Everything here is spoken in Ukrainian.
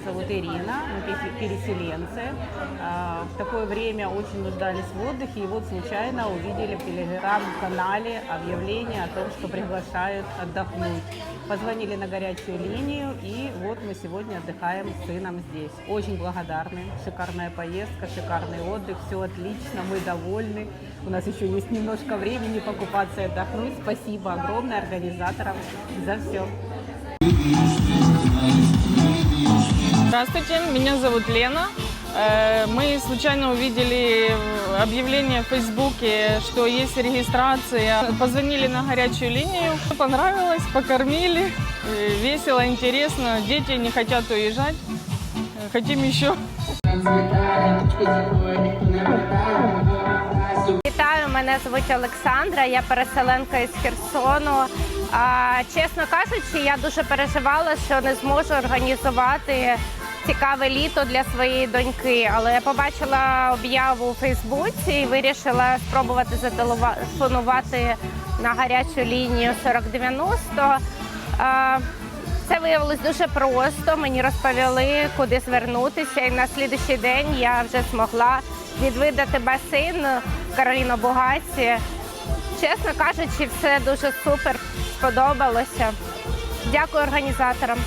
Екатерина, мы пере- переселенцы. А, В такое время очень нуждались в отдыхе, и вот случайно увидели в телеграм-канале объявление о том, что приглашают отдохнуть. Позвонили на горячую линию, и вот мы сегодня отдыхаем с сыном здесь. Очень благодарны. Шикарная поездка, шикарный отдых, все отлично, мы довольны. У нас еще есть немножко времени покупаться и отдохнуть. Спасибо огромное организаторам за все. Здравствуйте, меня зовут Лена. Э, Мы случайно увидели объявление в Фейсбуке, что есть регистрация. Позвонили на горячую линию. Понравилось, покормили. Э, Весело, интересно. Дети не хотят уезжать. Э, Хотим еще. Вітаю, мене звуть Олександра, я переселенка із Херсону. А, чесно кажучи, я дуже переживала, що не зможу організувати цікаве літо для своєї доньки. Але я побачила об'яву у Фейсбуці і вирішила спробувати зателефонувати на гарячу лінію 4090. Це виявилось дуже просто. Мені розповіли, куди звернутися, і на слідуючий день я вже змогла відвідати басейн Кароліно Бугаці. Чесно кажучи, все дуже супер сподобалося. Дякую організаторам.